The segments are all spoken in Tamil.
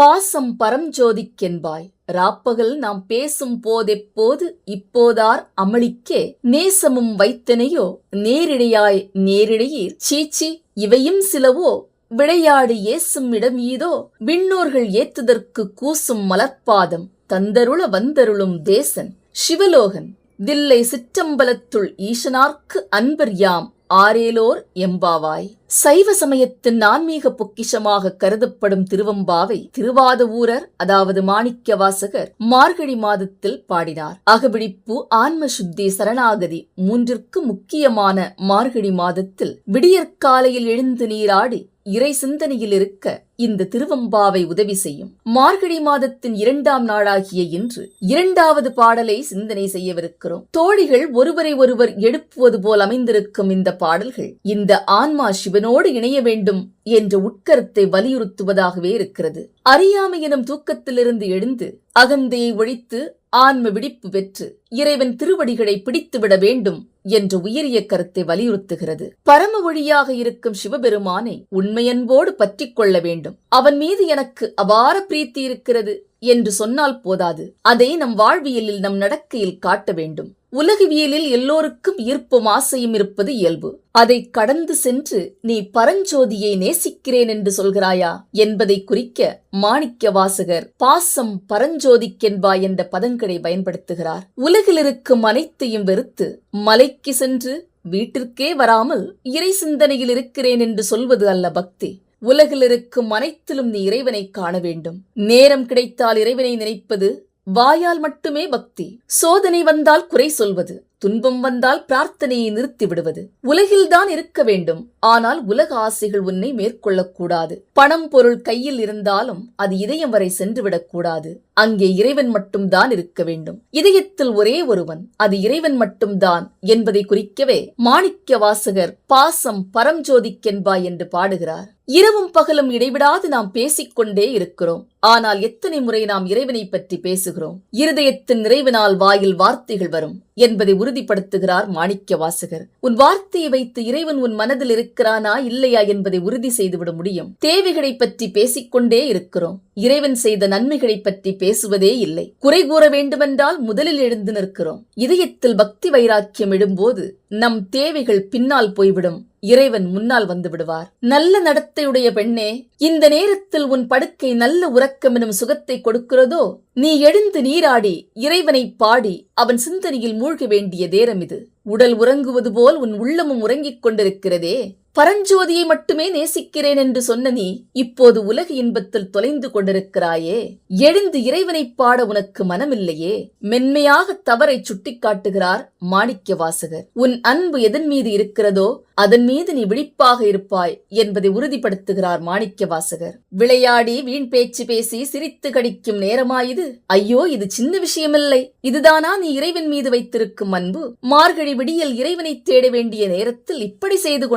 பாசம் பரஞ்சோதிக்கென்பாய் ராப்பகல் நாம் பேசும் போதெப்போது இப்போதார் அமளிக்கே. நேசமும் வைத்தனையோ நேரிடையாய் நேரிடையீர். சீச்சி இவையும் சிலவோ விளையாடு ஏசும் இடம் ஈதோ விண்ணோர்கள் ஏத்துதற்கு கூசும் மலர்ப்பாதம். தந்தருள வந்தருளும் தேசன். சிவலோகன் தில்லை சிற்றம்பலத்துள் ஈசனார்க்கு அன்பர் யாம். ஆரேலோர் எம்பாவாய். சைவ சமயத்தின் ஆன்மீக பொக்கிஷமாக கருதப்படும் திருவம்பாவை திருவாதவூரர் அதாவது மாணிக்க வாசகர் மார்கழி மாதத்தில் பாடினார். அகபிடிப்பு ஆன்ம சுத்தி சரணாகதி மூன்றிற்கு முக்கியமான மார்கழி மாதத்தில் விடியற்காலையில் எழுந்து நீராடி இறை சிந்தனையில் இருக்க இந்த திருவம்பாவை உதவி செய்யும் மார்கழி மாதத்தின் இரண்டாம் நாளாகிய இன்று இரண்டாவது பாடலை சிந்தனை செய்யவிருக்கிறோம். தோழிகள் ஒருவரை ஒருவர் எழுப்புவது போல் அமைந்திருக்கும் இந்த பாடல்கள் இந்த ஆன்மா சிவனோடு இணைய வேண்டும் என்ற உட்கருத்தை வலியுறுத்துவதாகவே இருக்கிறது. அறியாமை எனும் தூக்கத்திலிருந்து எழுந்து அகந்தையை ஒழித்து ஆன்ம விடிப்பு பெற்று இறைவன் திருவடிகளை பிடித்துவிட வேண்டும் என்ற உயரிய கருத்தை வலியுறுத்துகிறது. பரம ஒளியாக இருக்கும் சிவபெருமானை உண்மையன்போடு பற்றிக் கொள்ள வேண்டும். அவன் மீது எனக்கு அபார பிரீத்தி இருக்கிறது. என்று சொன்னால் போதாது. அதை நம் வாழ்வியலில் நம் நடக்கையில் காட்ட வேண்டும். உலகவியலில் எல்லோருக்கும் ஈர்ப்பும் ஆசையும் இருப்பது இயல்பு. அதை கடந்து சென்று நீ பரஞ்சோதியை நேசிக்கிறேன் என்று சொல்கிறாயா என்பதை குறிக்க மாணிக்க வாசகர் பாசம் பரஞ்சோதிக்கென்பா என்ற பதங்களை பயன்படுத்துகிறார். உலகில் இருக்கும் அனைத்தையும் வெறுத்து மலைக்கு சென்று வீட்டிற்கே வராமல் இறை சிந்தனையில் இருக்கிறேன் என்று சொல்வது அல்ல பக்தி. உலகில் இருக்கும் அனைத்திலும் நீ இறைவனை காண வேண்டும். நேரம் கிடைத்தால் இறைவனை நினைப்பது வாயால் மட்டுமே பக்தி. சோதனை வந்தால் குறை சொல்வது. துன்பம் வந்தால் பிரார்த்தனையை நிறுத்தி விடுவது உலகில்தான் இருக்க வேண்டும். ஆனால் உலக ஆசைகள் உன்னை மேற்கொள்ளக்கூடாது. பணம் பொருள் கையில் இருந்தாலும் அது இதயம் வரை சென்றுவிடக்கூடாது. அங்கே இறைவன் மட்டும்தான் இருக்க வேண்டும். இதயத்தில் ஒரே ஒருவன் அது இறைவன் மட்டும்தான் என்பதை குறிக்கவே மாணிக்க வாசகர் பாசம் பரம்ஜோதிக்கென்பா என்று பாடுகிறார். இரவும் பகலும் இடைவிடாது நாம் பேசிக்கொண்டே இருக்கிறோம். ஆனால் எத்தனை முறை நாம் இறைவனை பற்றி பேசுகிறோம்? இருதயத்தின் நிறைவினால் வாயில் வார்த்தைகள் வரும் என்பதை உறுதிப்படுத்துகிறார் மாணிக்க வாசகர். உன் வார்த்தையை வைத்து இறைவன் உன் மனதில் இருக்கிறானா இல்லையா என்பதை உறுதி செய்துவிட முடியும். தேவைகளை பற்றி பேசிக்கொண்டே இருக்கிறோம். இறைவன் செய்த நன்மைகளை பற்றி பேசுவதே இல்லை. குறை கூற வேண்டுமென்றால் முதலில் எழுந்து நிற்கிறோம். இதயத்தில் பக்தி வைராக்கியம் எழும்போது நம் தேவைகள் பின்னால் போய்விடும். இறைவன் முன்னால் வந்து விடுவார். நல்ல நடத்தையுடைய பெண்ணே இந்த நேரத்தில் உன் படுக்கை நல்ல உறக்கம் எனும் சுகத்தை கொடுக்கிறதோ நீ எழுந்து நீராடி இறைவனை பாடி அவன் சிந்தனையில் மூழ்க வேண்டிய நேரம் இது. உடல் உறங்குவது போல் உன் உள்ளமும் உறங்கிக் கொண்டிருக்கிறதே. பரஞ்சோதியை மட்டுமே நேசிக்கிறேன் என்று சொன்ன நீ இப்போது உலக இன்பத்தில் தொலைந்து கொண்டிருக்கிறாயே. எழுந்து இறைவனைப் பாட உனக்கு மனமில்லையே. மென்மையாக தவறை சுட்டிக்காட்டுகிறார் மாணிக்க வாசகர். உன் அன்பு எதன் மீது இருக்கிறதோ அதன் மீது நீ விழிப்பாக இருப்பாய் என்பதை உறுதிப்படுத்துகிறார் மாணிக்க வாசகர். விளையாடி வீண் பேச்சு பேசி சிரித்து கடிக்கும் நேரமாயுது ஐயோ இது சின்ன விஷயமில்லை. இதுதானா நீ இறைவன் மீது வைத்திருக்கும் அன்பு? மார்கழி விடியல் இறைவனை தேட வேண்டிய நேரத்தில் இப்படி செய்து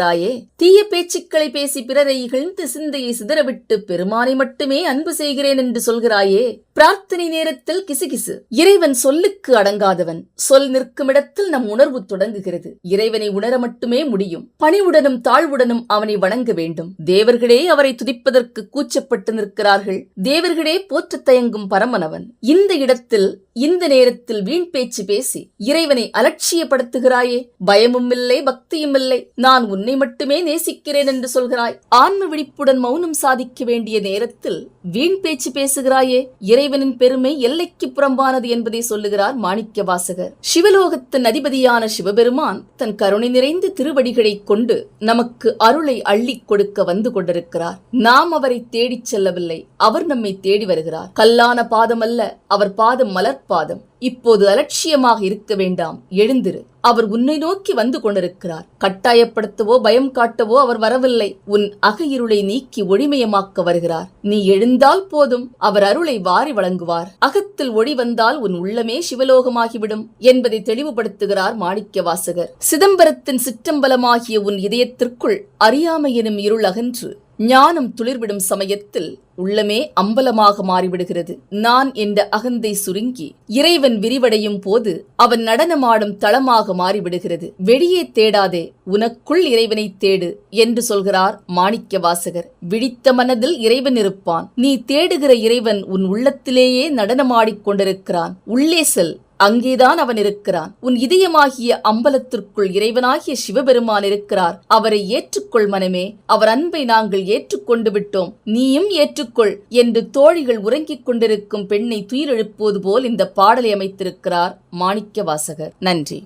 கொண்டிருக்கிறாயே தீய பேச்சுக்களை பேசி பிறரை இகழ்ந்து சிந்தையை சிதறவிட்டு பெருமானை மட்டுமே அன்பு செய்கிறேன் என்று சொல்கிறாயே. பிரார்த்தனை நேரத்தில் கிசுகிசு. இறைவன் சொல்லுக்கு அடங்காதவன். சொல் நிற்கும் இடத்தில் நம் உணர்வு தொடங்குகிறது. இறைவனை உணர மட்டுமே முடியும். பணிவுடனும் தாழ்வுடனும் அவனை வணங்க வேண்டும். தேவர்களே அவரை துதிப்பதற்கு கூச்சப்பட்டு நிற்கிறார்கள். தேவர்களே போற்றத் தயங்கும் பரமனவன். இந்த இடத்தில் இந்த நேரத்தில் வீண் பேச்சு பேசி இறைவனை அலட்சியப்படுத்துகிறாயே. பயமும் இல்லை பக்தியும் இல்லை நான் உன்னை மட்டுமே நேசிக்கிறேன் என்று சொல்கிறாய். ஆன்ம விழிப்புடன் மௌனம் சாதிக்க வேண்டிய நேரத்தில் வீண் பேச்சு பேசுகிறாயே இறைவனின் பெருமை எல்லைக்கு புறம்பானது என்பதை சொல்லுகிறார் மாணிக்க வாசகர் சிவலோகத்தின் அதிபதியான சிவபெருமான் தன் கருணை நிறைந்த திருவடிகளைக் கொண்டு நமக்கு அருளை அள்ளிக் கொடுக்க வந்து கொண்டிருக்கிறார். நாம் அவரை தேடிச் செல்லவில்லை அவர் நம்மை தேடி வருகிறார். கல்லான பாதம் அல்ல அவர் பாதம் மலர்பாதம் இப்போது அலட்சியமாக இருக்க வேண்டாம். எழுந்திரு. அவர் உன்னை நோக்கி வந்து கொண்டிருக்கிறார். கட்டாயப்படுத்தவோ பயம் காட்டவோ அவர் வரவில்லை. உன் அக இருளை நீக்கி ஒளிமயமாக்க வருகிறார். நீ எழுந்தால் போதும். அவர் அருளை வாரி வழங்குவார். அகத்தில் ஒளி வந்தால் உன் உள்ளமே சிவலோகமாகிவிடும் என்பதை தெளிவுபடுத்துகிறார் மாணிக்க வாசகர் சிதம்பரத்தின் சிற்றம்பலமாகிய உன் இதயத்திற்குள் அறியாமை எனும் இருள் அகன்று ஞானம் துளிர்விடும் சமயத்தில் உள்ளமே அம்பலமாக மாறிவிடுகிறது. நான் என்ற அகந்தை சுருங்கி இறைவன் விரிவடையும் போது அவன் நடனமாடும் தளமாக மாறிவிடுகிறது. வெளியே தேடாதே உனக்குள் இறைவனை தேடு என்று சொல்கிறார் மாணிக்க வாசகர் விழித்த மனதில் இறைவன் இருப்பான். நீ தேடுகிற இறைவன் உன் உள்ளத்திலேயே நடனமாடிக் கொண்டிருக்கிறான். உள்ளே செல். அங்கேதான் அவன் இருக்கிறான். உன் இதயமாகிய அம்பலத்திற்குள் இறைவனாகிய சிவபெருமான் இருக்கிறார். அவரை ஏற்றுக்கொள் மனமே. அவர் அன்பை நாங்கள் ஏற்றுக்கொண்டு விட்டோம். நீயும் ஏற்றுக்கொள் என்று தோழிகள் உறங்கிக் கொண்டிருக்கும் பெண்ணை துயிலெழுப்புவது போல் இந்த பாடலை அமைத்திருக்கிறார் மாணிக்க வாசகர் நன்றி.